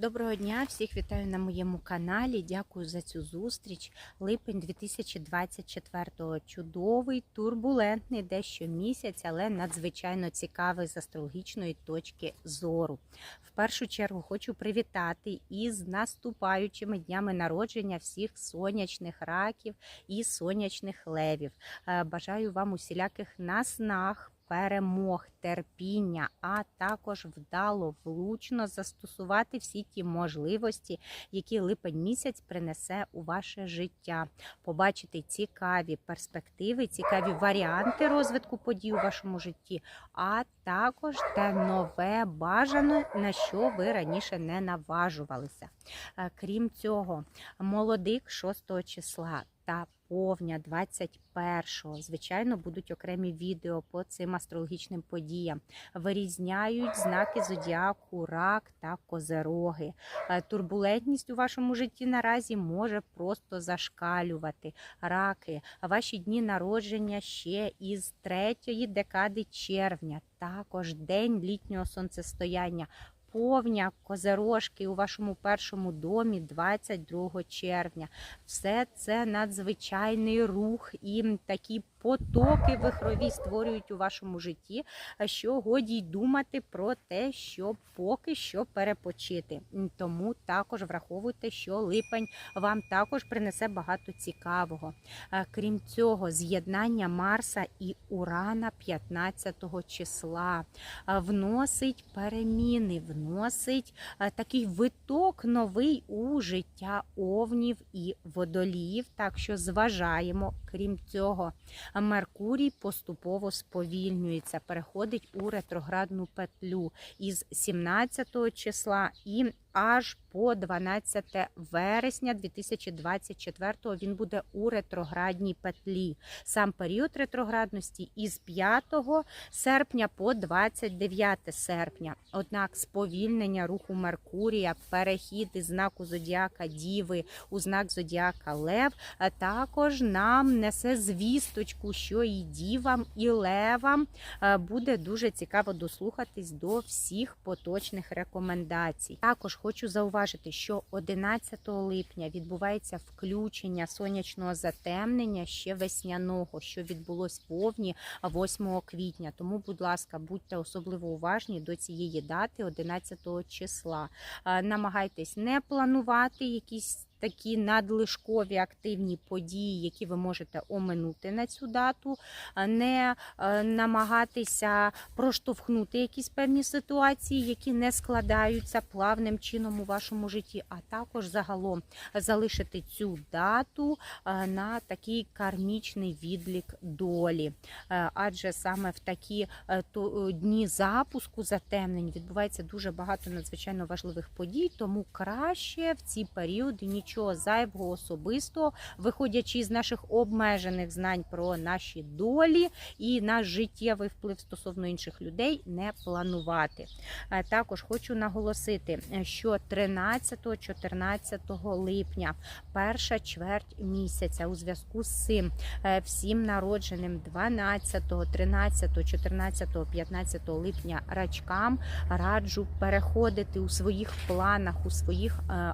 Доброго дня, всіх вітаю на моєму каналі. Дякую за цю зустріч. Липень 2024-го. Чудовий, турбулентний дещо місяць, але надзвичайно цікавий з астрологічної точки зору. В першу чергу хочу привітати із наступаючими днями народження всіх сонячних раків і сонячних левів. Е, Бажаю вам усіляких наснаг. Перемог, терпіння, а також вдало, влучно застосувати всі ті можливості, які липень місяць принесе у ваше життя, побачити цікаві перспективи, цікаві варіанти розвитку подій у вашому житті, а також те нове бажане, на що ви раніше не наважувалися. Е, Крім цього, молодик 6 числа та повня 21-го. Звичайно, будуть окремі відео по цим астрологічним подіям. Вирізняють знаки зодіаку, рак та козероги. Е, Турбулентність у вашому житті наразі може просто зашкалювати. Раки, ваші дні народження ще із третьої декади червня, також день літнього сонцестояння. Повня козерожки у вашому першому домі 22 червня. Все це надзвичайний рух і такі потоки вихрові створюють у вашому житті, що годі й думати про те, що поки що перепочити. Тому також враховуйте, що липень вам також принесе багато цікавого. Е, Крім цього, з'єднання Марса і Урана 15 числа е, вносить переміни, вносить е, такий виток новий у життя овнів і водоліїв. Так що зважаємо, крім цього, Меркурій поступово сповільнюється, переходить у ретроградну петлю із 17 числа і аж по 12 вересня 2024 він буде у ретроградній петлі. Сам період ретроградності із 5 серпня по 29 серпня. Однак сповільнення руху Меркурія, перехід із знаку зодіака Діви у знак зодіака Лев, а також нам несе звісточку, що і дівам, і левам е, буде дуже цікаво дослухатись до всіх поточних рекомендацій. Також хочу зауважити, що 11 липня відбувається включення сонячного затемнення ще весняного, що відбулось повні 8 квітня. Тому, будь ласка, будьте особливо уважні до цієї дати, 11 числа. Е, Намагайтесь не планувати якісь. Такі надлишкові активні події, які ви можете оминути на цю дату, не е, намагатися проштовхнути якісь певні ситуації, які не складаються плавним чином у вашому житті, а також загалом залишити цю дату е, на такий кармічний відлік долі. Е, Адже саме в такі дні запуску затемнень відбувається дуже багато надзвичайно важливих подій, тому краще в ці періоди нічого зайвого особистого, виходячи з наших обмежених знань про наші долі і наш життєвий вплив стосовно інших людей, не планувати. Е, Також хочу наголосити, що 13-14 липня, перша чверть місяця, у зв'язку з цим е, всім народженим 12, 13, 14, 15 липня рачкам раджу переходити у своїх планах, у своїх е,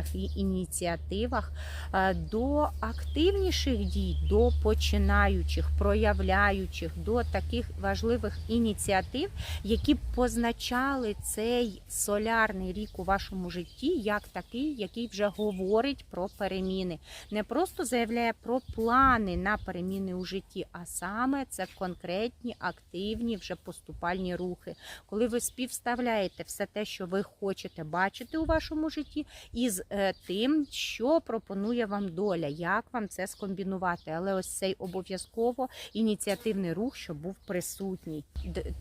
активізаціях і ініціативах е, до активніших дій, до починаючих, проявляючих, до таких важливих ініціатив, які б позначали цей солярний рік у вашому житті як такий, який вже говорить про переміни. Не просто заявляє про плани на переміни у житті, а саме це конкретні, активні вже поступальні рухи. Коли ви співставляєте все те, що ви хочете бачити у вашому житті, із тим, що пропонує вам доля, як вам це скомбінувати. Але ось цей обов'язково ініціативний рух, щоб був присутній.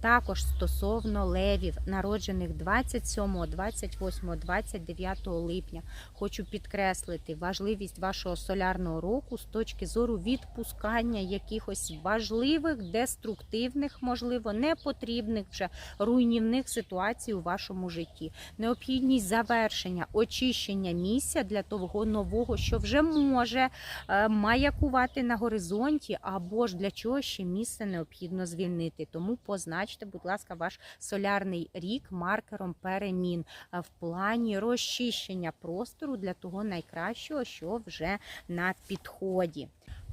Також стосовно левів, народжених 27, 28, 29 липня, хочу підкреслити важливість вашого солярного року з точки зору відпускання якихось важливих, деструктивних, можливо, непотрібних вже руйнівних ситуацій у вашому житті. Необхідність завершення, очищення місця для того нового, що вже може е, маякувати на горизонті, або ж для чого ще місце необхідно звільнити. Тому позначте, будь ласка, ваш солярний рік маркером перемін е, в плані розчищення простору для того найкращого, що вже на підході.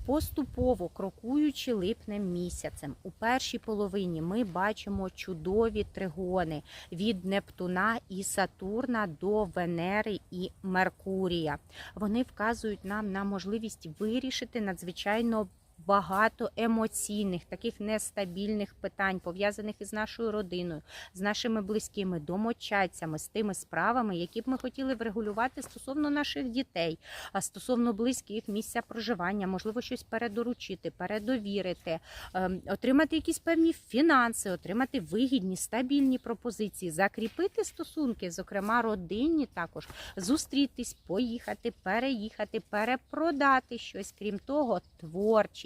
Поступово крокуючи липнем місяцем, у першій половині ми бачимо чудові тригони від Нептуна і Сатурна до Венери і Меркурія. Вони вказують нам на можливість вирішити надзвичайно. Багато емоційних, таких нестабільних питань, пов'язаних із нашою родиною, з нашими близькими, домочадцями, з тими справами, які б ми хотіли врегулювати стосовно наших дітей, а стосовно близьких місця проживання, можливо, щось передоручити, передовірити, ем, отримати якісь певні фінанси, отримати вигідні, стабільні пропозиції, закріпити стосунки, зокрема родинні, також зустрітись, поїхати, переїхати, перепродати щось. Крім того, творчість,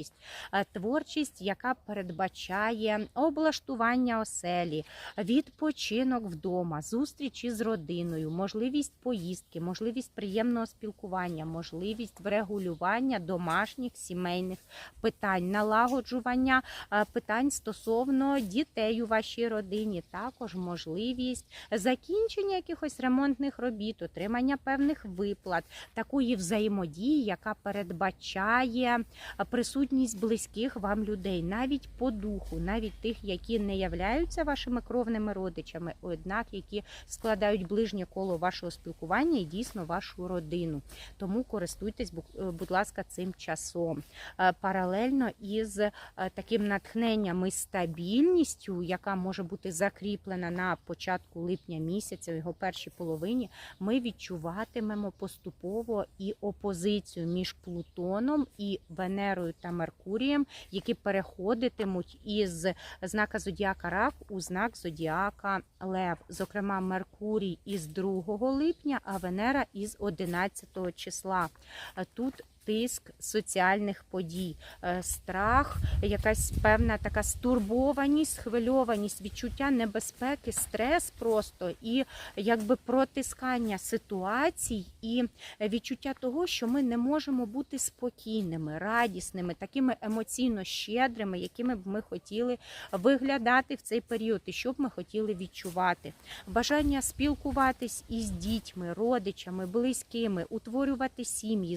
Е, творчість, яка передбачає облаштування оселі, відпочинок вдома, зустрічі з родиною, можливість поїздки, можливість приємного спілкування, можливість врегулювання домашніх сімейних питань, налагоджування е, питань стосовно дітей у вашій родині, також можливість закінчення якихось ремонтних робіт, отримання певних виплат, такої взаємодії, яка передбачає е, присутність близьких вам людей, навіть по духу, навіть тих, які не являються вашими кровними родичами, однак які складають ближнє коло вашого спілкування і дійсно вашу родину. Тому користуйтесь, е, будь ласка, цим часом. Е, Паралельно із е, таким натхненням і стабільністю, яка може бути закріплена на початку липня місяця, в його першій половині, ми відчуватимемо поступово і опозицію між Плутоном і Венерою та Меркурієм, які переходитимуть із знака зодіака Рак у знак зодіака Лев. Зокрема, Меркурій із 2 липня, а Венера із 11 числа. Тут Тиск соціальних подій, е, страх, якась певна така стурбованість, схвильованість, відчуття небезпеки, стрес просто і якби протискання ситуацій, і відчуття того, що ми не можемо бути спокійними, радісними, такими емоційно щедрими, якими б ми хотіли виглядати в цей період, і що б ми хотіли відчувати. Бажання спілкуватись із дітьми, родичами, близькими, утворювати сім'ї,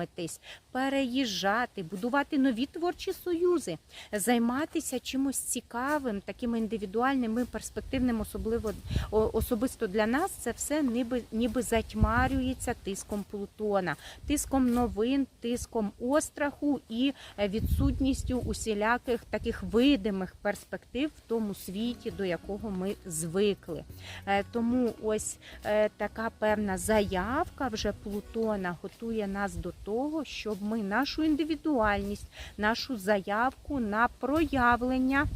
знайомитись, переїжджати, будувати нові творчі союзи, займатися чимось цікавим, таким індивідуальним і перспективним, особливо особисто для нас, це все ніби, ніби затьмарюється тиском Плутона, тиском новин, тиском остраху і е, відсутністю усіляких таких видимих перспектив в тому світі, до якого ми звикли. Е, Тому ось е, така певна заявка вже Плутона готує нас до того, щоб ми нашу індивідуальність, нашу заявку на проявлення.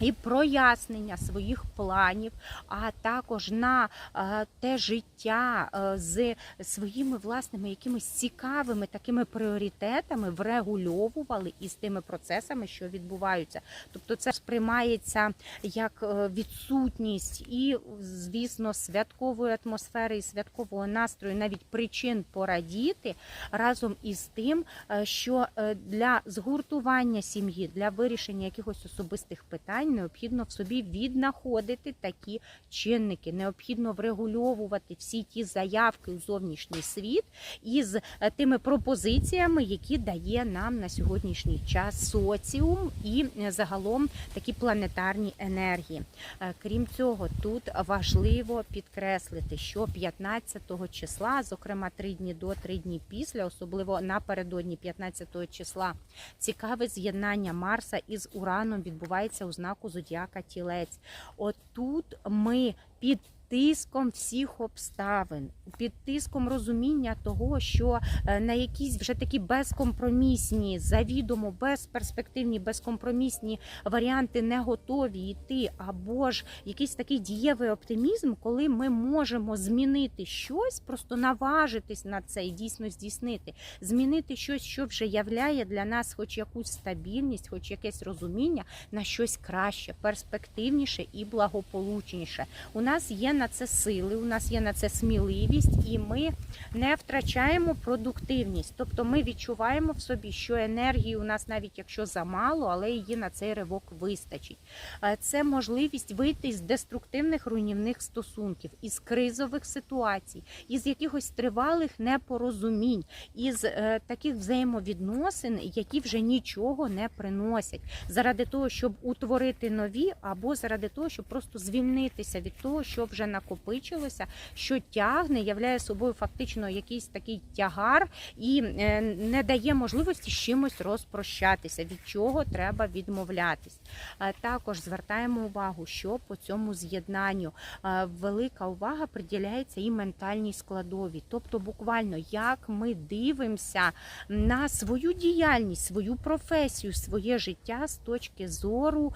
І прояснення своїх планів, а також на е, те життя е, з своїми власними якимись цікавими такими пріоритетами врегульовували із тими процесами, що відбуваються. Тобто, це сприймається як е, відсутність і, звісно, святкової атмосфери і святкового настрою, навіть причин порадіти разом із тим, що для згуртування сім'ї, для вирішення якихось особистих питань необхідно в собі віднаходити такі чинники. Необхідно врегульовувати всі ті заявки у зовнішній світ із е, тими пропозиціями, які дає нам на сьогоднішній час соціум і е, загалом такі планетарні енергії. Е, Крім цього, тут важливо підкреслити, що 15 числа, зокрема три дні до, три дні після, особливо напередодні 15 числа, цікаве з'єднання Марса із Ураном відбувається у знаку зодіака Тілець. Отут ми під тиском всіх обставин, під тиском розуміння того, що е, на якісь вже такі безкомпромісні, завідомо безперспективні, безкомпромісні варіанти не готові йти, або ж якийсь такий дієвий оптимізм, коли ми можемо змінити щось, просто наважитись на це і дійсно здійснити, змінити щось, що вже являє для нас, хоч якусь стабільність, хоч якесь розуміння на щось краще, перспективніше і благополучніше. У нас є на це сили, у нас є на це сміливість, і ми не втрачаємо продуктивність. Тобто ми відчуваємо в собі, що енергії у нас, навіть якщо замало, але її на цей ривок вистачить. Це можливість вийти з деструктивних руйнівних стосунків, із кризових ситуацій, із якихось тривалих непорозумінь, із е, таких взаємовідносин, які вже нічого не приносять, заради того, щоб утворити нові, або заради того, щоб просто звільнитися від того, що вже накопичилося, що тягне, являє собою фактично якийсь такий тягар і е, не дає можливості з чимось розпрощатися, від чого треба відмовлятись. Е, Також звертаємо увагу, що по цьому з'єднанню е, велика увага приділяється і ментальній складові, тобто буквально як ми дивимося на свою діяльність, свою професію, своє життя з точки зору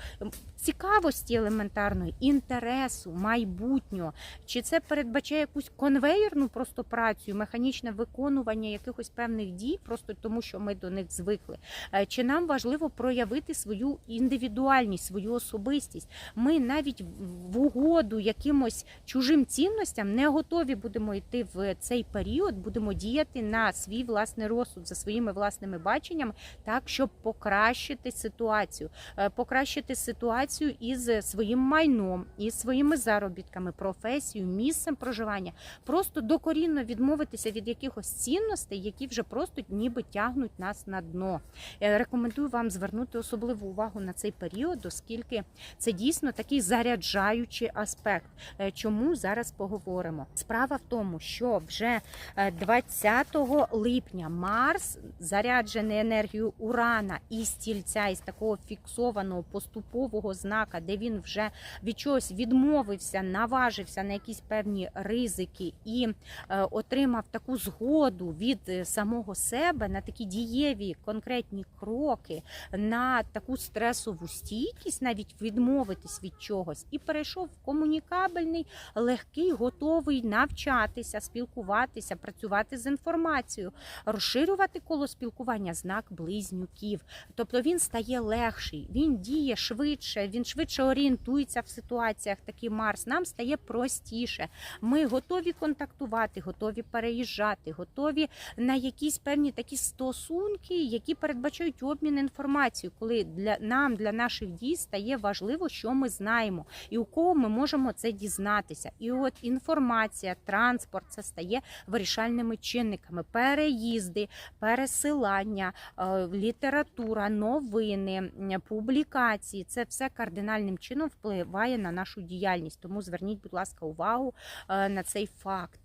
цікавості елементарної, інтересу, майбутнього. Чи це передбачає якусь конвейерну просто працю, механічне виконування якихось певних дій, просто тому що ми до них звикли? Е, Чи нам важливо проявити свою індивідуальність, свою особистість? Ми навіть в- угоду якимось чужим цінностям не готові будемо йти в цей період, будемо діяти на свій власний розсуд за своїми власними баченнями, так щоб покращити ситуацію, Е, покращити ситуацію із своїм майном, із своїми заробітками, професією, місцем проживання, просто докорінно відмовитися від якихось цінностей, які вже просто ніби тягнуть нас на дно. Е, Рекомендую вам звернути особливу увагу на цей період, оскільки це дійсно такий заряджаючий аспект. Е, Чому зараз поговоримо? Справа в тому, що вже е, 20 липня Марс, заряджений енергією Урана і стільця із такого фіксованого поступового знака, де він вже від чогось відмовився, наважився на якісь певні ризики і е, отримав таку згоду від е, самого себе на такі дієві конкретні кроки, на таку стресову стійкість, навіть відмовитись від чогось, і перейшов в комунікабельний, легкий, готовий навчатися, спілкуватися, працювати з інформацією, розширювати коло спілкування знак близнюків. Тобто він стає легший, він діє швидше, він швидше орієнтується в ситуаціях. Такий Марс нам стає простіше. Ми готові контактувати, готові переїжджати, готові на якісь певні такі стосунки, які передбачають обмін інформацією, коли для нам, для наших дій стає важливо, що ми знаємо, і у кого ми можемо це дізнатися. І от інформація, транспорт це стає вирішальними чинниками. Переїзди, пересилання, е, література, новини, публікації це все кардинальним чином впливає на нашу діяльність. Тому зверніть, будь ласка, увагу е, на цей факт.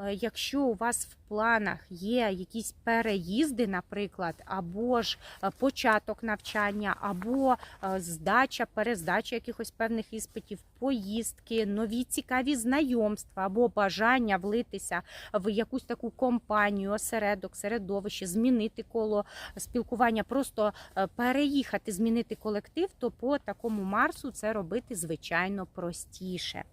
Е, Якщо у вас в планах є якісь переїзди, наприклад, або ж е, початок навчання, або е, здача, перездача якихось певних іспитів, поїздки, нові цікаві знайомства, або бажання влитися в якусь таку компанію, осередок, середовище, змінити коло спілкування, просто переїхати, змінити колектив, то по такому Марсу це робити звичайно простіше.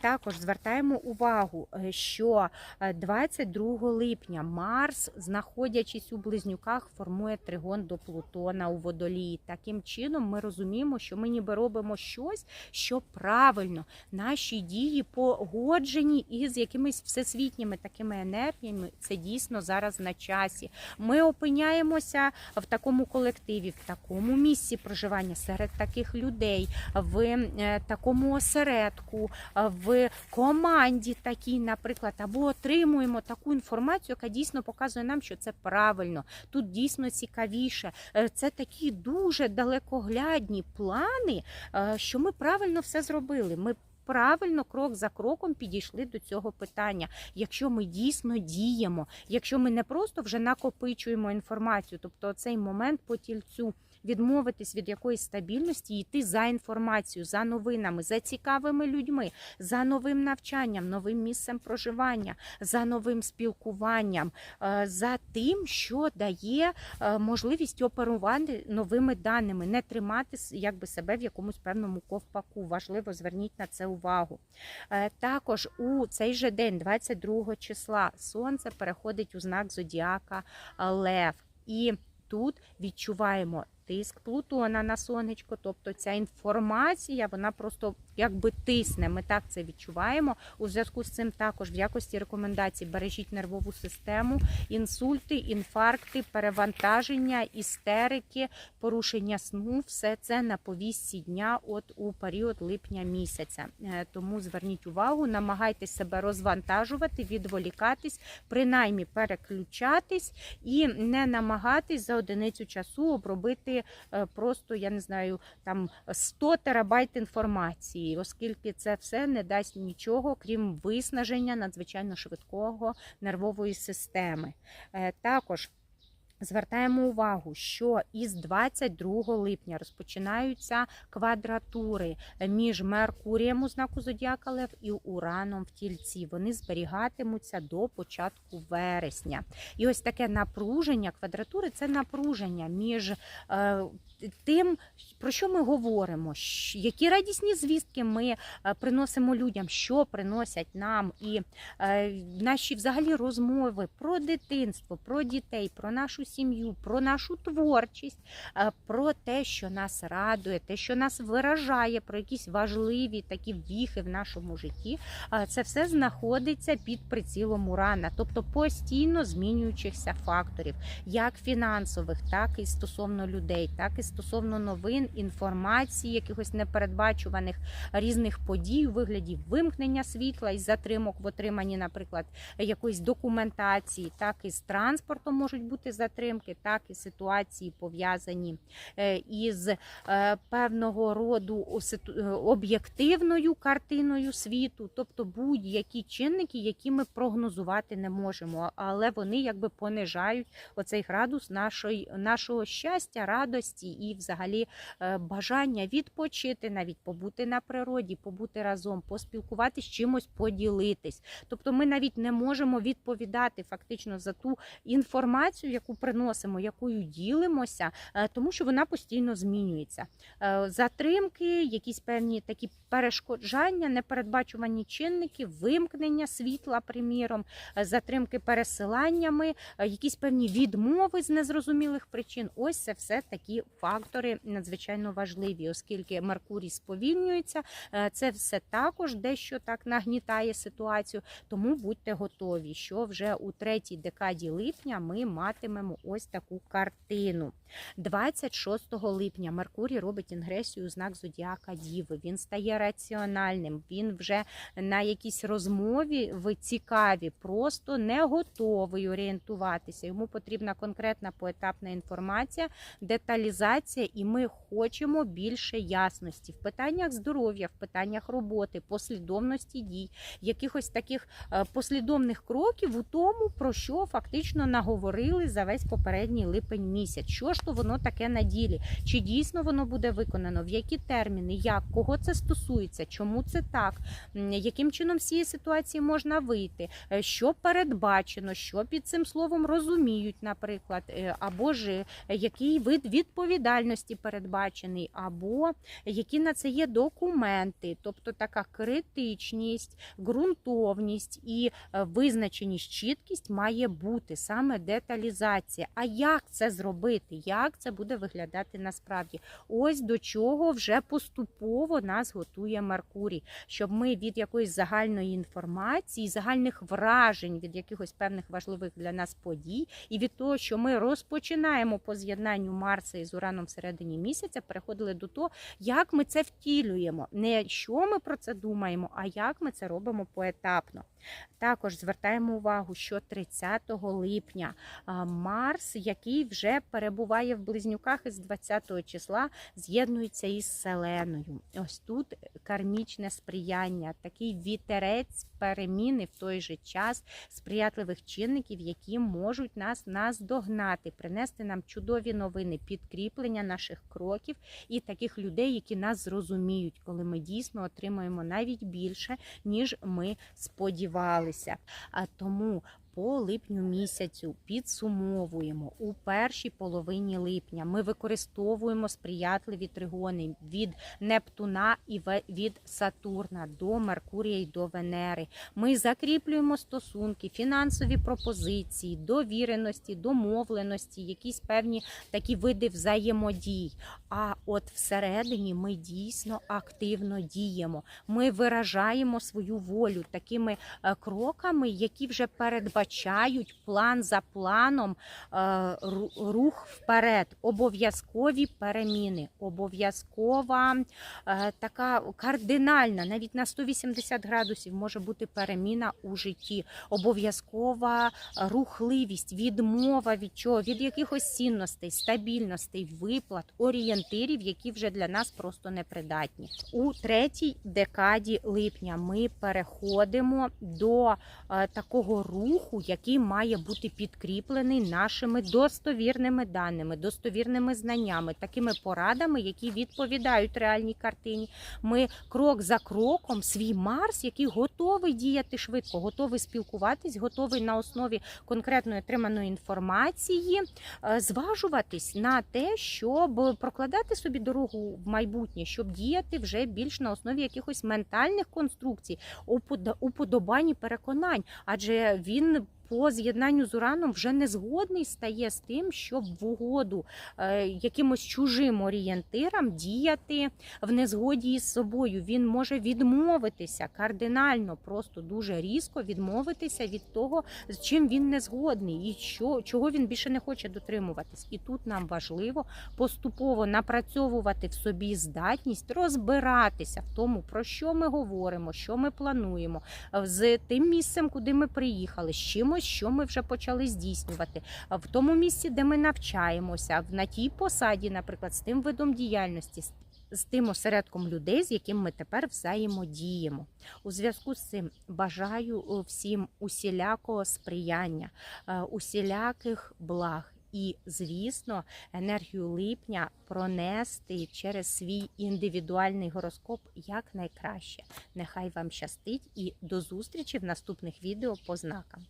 Також звертаємо увагу, що 22 липня Марс, знаходячись у близнюках, формує тригон до Плутона у водолії. Таким чином, ми розуміємо, що ми ніби робимо щось, що правильно наші дії погоджені із якимись всесвітніми такими енергіями. Це дійсно зараз на часі. Ми опиняємося в такому колективі, в такому місці проживання серед таких людей, в е, такому осередку, е, в команді такій, наприклад, або отримуємо таку інформацію, яка дійсно показує нам, що це правильно. Тут дійсно цікавіше. Е, Це такі дуже далекоглядні плани, е, що ми правильно все зробили. Ми Правильно, крок за кроком підійшли до цього питання. Якщо ми дійсно діємо, якщо ми не просто вже накопичуємо інформацію, тобто цей момент по тільцю відмовитись від якоїсь стабільності і йти за інформацією, за новинами, за цікавими людьми, за новим навчанням, новим місцем проживання, за новим спілкуванням, е, за тим, що дає е, можливість оперувати новими даними, не тримати якби себе в якомусь певному ковпаку. Важливо зверніть на це увагу. Е, Також у цей же день, 22 числа, сонце переходить у знак зодіака Лев. І тут відчуваємо тиск Плутона на сонечко, тобто ця інформація, вона просто якби тисне. Ми так це відчуваємо. У зв'язку з цим також в якості рекомендацій бережіть нервову систему, інсульти, інфаркти, перевантаження, істерики, порушення сну. Все це на повістці дня, от у період липня місяця. Е, Тому зверніть увагу, намагайтесь себе розвантажувати, відволікатись, принаймні переключатись і не намагатись за одиницю часу обробити е, просто, я не знаю, там 100 терабайт інформації, оскільки це все не дасть нічого, крім виснаження надзвичайно швидкого нервової системи. Е, Також Звертаємо увагу, що із 22 липня розпочинаються квадратури між Меркурієм у знаку Зодіака Лев і Ураном в тільці. Вони зберігатимуться до початку вересня. І ось таке напруження квадратури це напруження між е, тим, про що ми говоримо, які радісні звістки ми е, приносимо людям, що приносять нам, і е, наші взагалі розмови про дитинство, про дітей, про нашу сім'ю, про нашу творчість, е, про те, що нас радує, те, що нас виражає, про якісь важливі такі віхи в нашому житті. Це все знаходиться під прицілом урана, тобто постійно змінюючихся факторів, як фінансових, так і стосовно людей, так і стосовно новин, інформації, якихось непередбачуваних різних подій у вигляді вимкнення світла і затримок в отриманні, наприклад, якоїсь документації, так і з транспортом можуть бути затримки, так і ситуації пов'язані е, із е, певного роду е, об'єктивною картиною світу, тобто будь-які чинники, які ми прогнозувати не можемо, але вони якби понижають оцей градус нашої, нашого щастя, радості і взагалі бажання відпочити, навіть побути на природі, побути разом, поспілкуватись, чимось поділитись. Тобто ми навіть не можемо відповідати фактично за ту інформацію, яку приносимо, якою ділимося, е, тому що вона постійно змінюється. Е, Затримки, якісь певні такі перешкоджання, непередбачувані чинники, вимкнення світла, приміром, е, затримки пересиланнями, якісь певні відмови з незрозумілих причин. Ось це все такі фактори надзвичайно важливі, оскільки Меркурій сповільнюється. Це все також дещо так нагнітає ситуацію. Тому будьте готові, що вже у третій декаді липня ми матимемо ось таку картину. 26 липня Меркурій робить інгресію у знак Зодіака Діви. Він стає раціональним. Він вже на якійсь розмові в цікаві, просто не готовий орієнтуватися. Йому потрібна конкретна поетапна інформація, деталізація, і ми хочемо більше ясності в питаннях здоров'я, в питаннях роботи, послідовності дій, якихось таких е, послідовних кроків у тому, про що фактично наговорили за весь попередній липень місяць. Що ж то воно таке на ділі? Чи дійсно воно буде виконано? В які терміни? Як? Кого це стосується? Чому це так? Яким чином з цієї ситуації можна вийти? Е, Що передбачено? Що під цим словом розуміють, наприклад, Е, або ж е, який вид відповідальності передбачений, або які на це є документи, тобто така критичність, ґрунтовність і визначеність, чіткість має бути саме деталізація. А як це зробити? Як це буде виглядати насправді? Ось до чого вже поступово нас готує Меркурій, щоб ми від якоїсь загальної інформації, загальних вражень від якихось певних важливих для нас подій, і від того, що ми розпочинаємо по з'єднанню Марса із Ураном всередині місяця, переходили до того, як ми це втілюємо. Не що ми про це думаємо, а як ми це робимо поетапно. Також звертаємо увагу, що 30 липня Марс, який вже перебуває в близнюках із 20 числа, з'єднується із Селеною. Ось тут кармічне сприяння, такий вітерець переміни в той же час сприятливих чинників, які можуть нас наздогнати, принести нам чудові новини, підкріплення наших кроків і таких людей, які нас зрозуміють, коли ми дійсно отримаємо навіть більше, ніж ми сподівалися. А тому по липню місяцю підсумовуємо у першій половині липня. Ми використовуємо сприятливі тригони від Нептуна і від Сатурна до Меркурія і до Венери. Ми закріплюємо стосунки, фінансові пропозиції, довіреності, домовленості, якісь певні такі види взаємодій. А от всередині ми дійсно активно діємо. Ми виражаємо свою волю такими е, кроками, які вже передбачають план за планом е, рух вперед, обов'язкові переміни, обов'язкова е, така кардинальна, навіть на 180 градусів може бути переміна у житті, обов'язкова рухливість, відмова від чого, від якихось цінностей, стабільностей, виплат, орієнтирів, які вже для нас просто непридатні. У третій декаді липня ми переходимо до е, такого руху, який має бути підкріплений нашими достовірними даними, достовірними знаннями, такими порадами, які відповідають реальній картині. Ми крок за кроком свій Марс, який готовий діяти швидко, готовий спілкуватись, готовий на основі конкретної отриманої інформації е, зважуватись на те, щоб прокладати собі дорогу в майбутнє, щоб діяти вже більш на основі якихось ментальних конструкцій, уподобань і переконань, адже він. По з'єднанню з ураном вже не згодний стає з тим, щоб в угоду е, якимось чужим орієнтирам діяти в незгоді із собою. Він може відмовитися кардинально, просто дуже різко відмовитися від того, з чим він не згодний, і що, чого він більше не хоче дотримуватись. І тут нам важливо поступово напрацьовувати в собі здатність розбиратися в тому, про що ми говоримо, що ми плануємо, з тим місцем, куди ми приїхали, з що ми вже почали здійснювати, в тому місці, де ми навчаємося, на тій посаді, наприклад, з тим видом діяльності. з- З тим осередком людей, з яким ми тепер взаємодіємо. У зв'язку з цим бажаю е, всім усілякого сприяння, е, усіляких благ. І, звісно, енергію липня пронести через свій індивідуальний гороскоп якнайкраще. Нехай вам щастить і до зустрічі в наступних відео по знакам.